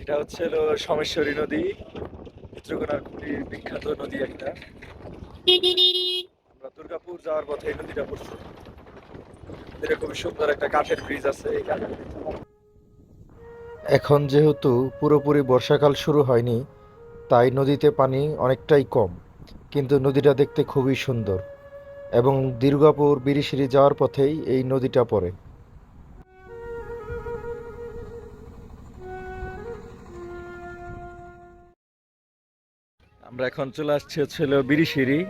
এটা হচ্ছে হলো সমেশ্বরী নদী, চিত্রকোনার খুবই বিখ্যাত নদী একটা। আমরা দুর্গাপুর যাওয়ার পথে এই নদীটা পড়ছে। এটা খুবই সুন্দর একটা কাঠের ব্রিজ আছে এই কাঠের এখন যেহেতু পুরোপুরি বর্ষাকাল শুরু হয়নি, তাই নদীতে পানি অনেকটাই কম, কিন্তু নদীটা দেখতে খুবই সুন্দর। এবং দুর্গাপুর, বিরিশিরি যাওয়ার পথেই এই নদীটা পড়ে। আমরা এখন চলে আসছি ছিল বিরিশিরি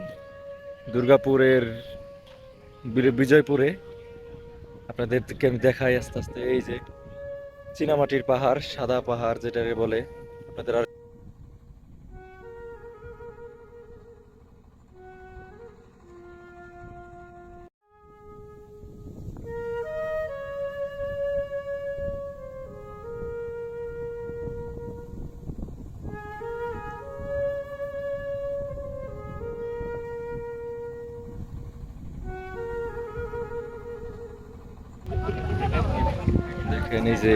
দুর্গাপুরের বিজয়পুরে। আপনাদেরকে আমি দেখাই আস্তে আস্তে, এই যে চীনামাটির পাহাড়, সাদা পাহাড় যেটাকে বলে, আপনাদের আর এই যে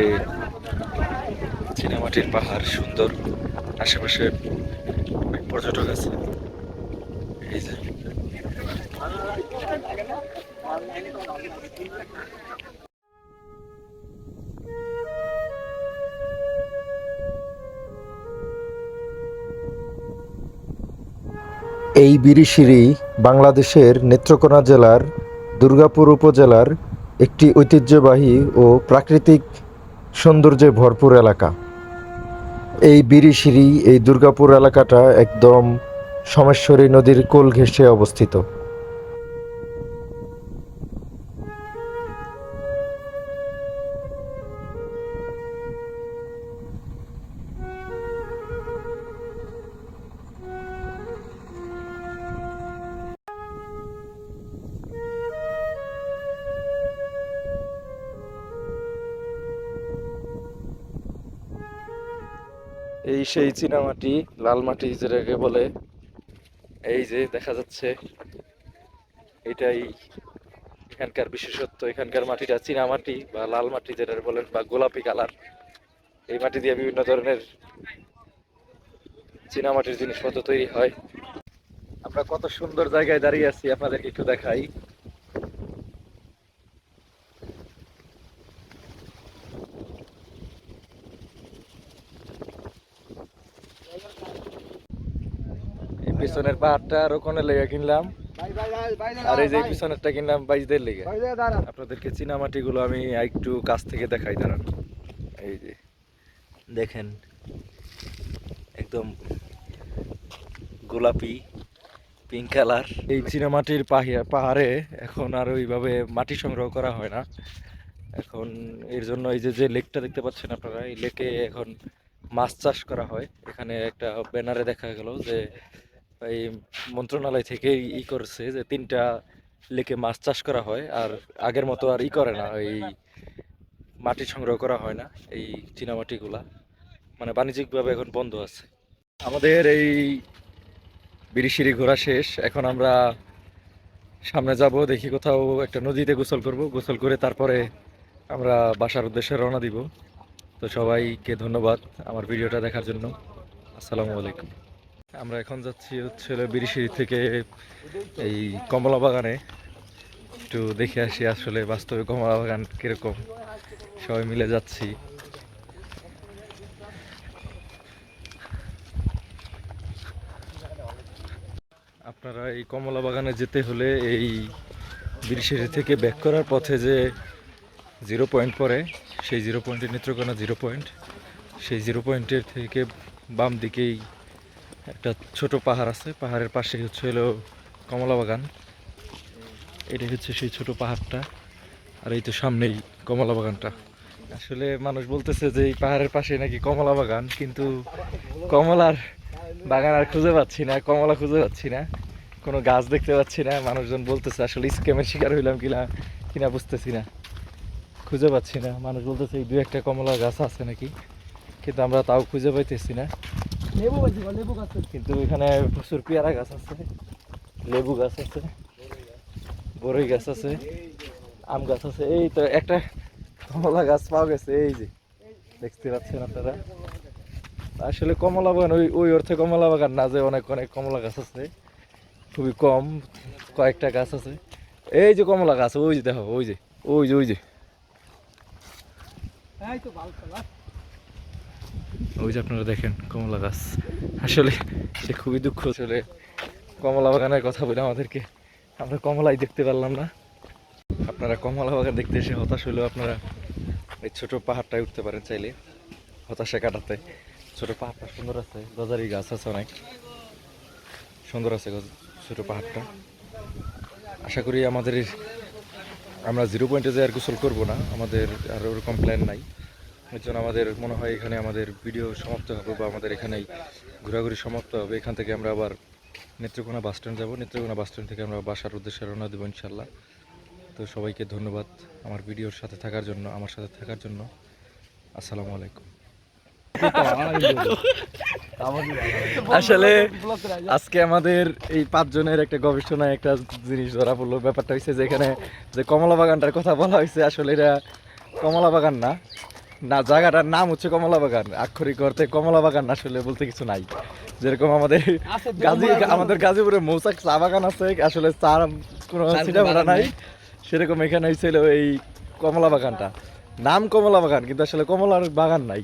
চীনামাটির পাহাড়, সুন্দর। আশেপাশে অনেক পর্যটক আছে। এই যে। এই বিরিশিরি বাংলাদেশের নেত্রকোনা জেলার দুর্গাপুর উপজেলার একটি ঐতিহ্যবাহী ও প্রাকৃতিক সৌন্দর্যে ভরপুর এলাকা। এই বিরিশিরি এই দুর্গাপুর এলাকাটা একদম সমেশ্বরী নদীর কোল ঘেঁষে অবস্থিত। এই সেই চীনামাটি, লাল মাটি যেটাকে বলে, এই যে দেখা যাচ্ছে, এটাই এখানকার বিশেষত্ব। এখানকার মাটিটা চীনা মাটি বা লাল মাটি যেটা বলেন বা গোলাপি কালার। এই মাটি দিয়ে বিভিন্ন ধরনের চীনা মাটির জিনিসপত্র তৈরি হয়। আমরা কত সুন্দর জায়গায় দাঁড়িয়ে আছি, আপনাদেরকে একটু দেখাই। পিছনের পাহাড়টা আরও কোনে লেগে কিনলাম। আর এই যে পিছনেরটা কিনলাম বাইশদের লেগে। আপনাদেরকে চীনামাটি গুলো আমি একটু কাছ থেকে দেখাই দাঁড়ান। এই যে দেখেন একদম গোলাপি পিঙ্ক কালার এই চীনামাটির পাহিয়া পাহাড়ে এখন আর ওইভাবে মাটি সংগ্রহ করা হয় না। এখন এর জন্য এই যে যে লেকটা দেখতে পাচ্ছেন আপনারা এই লেকে এখন মাছ চাষ করা হয়। এখানে একটা ব্যানারে দেখা গেল যে এই মন্ত্রণালয় থেকে ই করছে যে তিনটা লেকে মাছ চাষ করা হয় আর আগের মতো আর ই করে না, এই মাটি সংগ্রহ করা হয় না, এই চীনামাটিগুলা মানে বাণিজ্যিকভাবে এখন বন্ধ আছে। আমাদের এই বিরিশিরি ঘোরা শেষ, এখন আমরা সামনে যাব, দেখি কোথাও একটা নদীতে গোসল করব, গোসল করে তারপরে আমরা বাসার উদ্দেশ্যে রওনা দিব। তো সবাইকে ধন্যবাদ আমার ভিডিওটা দেখার জন্য। আসসালামু আলাইকুম। আমরা এখন যাচ্ছি হচ্ছে বিরিশিরি থেকে এই কমলা বাগানে একটু দেখে আসি আসলে বাস্তবে কমলা বাগান কীরকম। সবাই মিলে যাচ্ছি। আপনারা এই কমলা বাগানে যেতে হলে এই বিরিশিরি থেকে ব্যাক করার পথে যে জিরো পয়েন্ট পড়ে, সেই জিরো পয়েন্টের নেত্রকোনা জিরো পয়েন্ট সেই জিরো পয়েন্টের থেকে বাম দিকেই একটা ছোট পাহাড় আছে, পাহাড়ের পাশে হচ্ছে হলো কমলা বাগান এটা হচ্ছে সেই ছোট পাহাড়টা, আর এই তো সামনেই কমলা বাগানটা আসলে মানুষ বলতেছে যে এই পাহাড়ের পাশে নাকি কমলা বাগান কিন্তু কমলার বাগান আর খুঁজে পাচ্ছি না, কমলা খুঁজে পাচ্ছি না। কোনো গাছ দেখতে পাচ্ছি না, মানুষজন বলতেছে আসলে স্ক্যামের শিকার হইলাম কিনা কিনা বুঝতেছি না। খুঁজে পাচ্ছি না, মানুষ বলতেছে এই দু একটা কমলা গাছ আছে নাকি, কিন্তু আমরা তাও খুঁজে পাইতেছি না। লেবু লেবু গাছ কিন্তু এখানে প্রচুর পেয়ারা গাছ আছে লেবু গাছ আছে বড়ই গাছ আছে আম গাছ আছে। এই তো একটা কমলা গাছ পাওয়া গেছে এই যে দেখতে পাচ্ছেন আপনারা। আসলে কমলা বাগান ওই ওই অর্থে কমলা বাগান না যে অনেক অনেক কমলা গাছ আছে খুবই কম কয়েকটা গাছ আছে। এই যে কমলা গাছ ওই যে দেখো ওই যে ওই যে ওই যে। এই তো ভালো ওই যে আপনারা দেখেন, কমলা গাছ। আসলে সে খুবই দুঃখ আসলে কমলা বাগানের কথা বলে আমাদেরকে। আমরা কমলাই দেখতে পারলাম না। আপনারা কমলা বাগান দেখতে এসে হতাশ হলেও আপনারা এই ছোটো পাহাড়টায় উঠতে পারেন চাইলে। হতাশা কাটাতে। ছোটো পাহাড়টা সুন্দর আছে। গজারি গাছ আছে অনেক। সুন্দর আছে ছোটো পাহাড়টা। আশা করি আমাদের আমরা জিরো পয়েন্টে যে আর গোসল করব না, আমাদের আর ওরকম প্ল্যান নাই। এর জন্য আমাদের, মনে হয় এখানে আমাদের ভিডিও সমাপ্ত হবে বা আমাদের এখানেই ঘোরাঘুরি সমাপ্ত হবে। এখান থেকে আমরা আবার নেত্রকোনা বাস স্ট্যান্ড যাব। নেত্রকোনা বাস স্ট্যান্ড থেকে আমরা বাসার উদ্দেশ্যে রওনা দেবো ইনশাল্লাহ তো সবাইকে ধন্যবাদ আমার ভিডিওর সাথে থাকার জন্য, আমার সাথে থাকার জন্য। আসসালামু আলাইকুম। আসলে আজকে আমাদের এই পাঁচজনের একটা গবেষণায় একটা জিনিস ধরা পড়ল। ব্যাপারটা হচ্ছে যে এখানে যে কমলা বাগানটার কথা বলা হয়েছে আসলে এটা কমলা বাগান না। না জায়গাটার নাম হচ্ছে কমলা বাগান আক্ষরিক অর্থে কমলা বাগান আসলে বলতে কিছু নাই। যেরকম আমাদের গাজী আমাদের গাজীপুরে মৌচাক চা বাগান আছে আসলে চা কোনো চার ভাড়া নাই। সেরকম এখানে ছিল এই কমলা বাগানটা নাম কমলা বাগান কিন্তু আসলে কমলার বাগান নাই।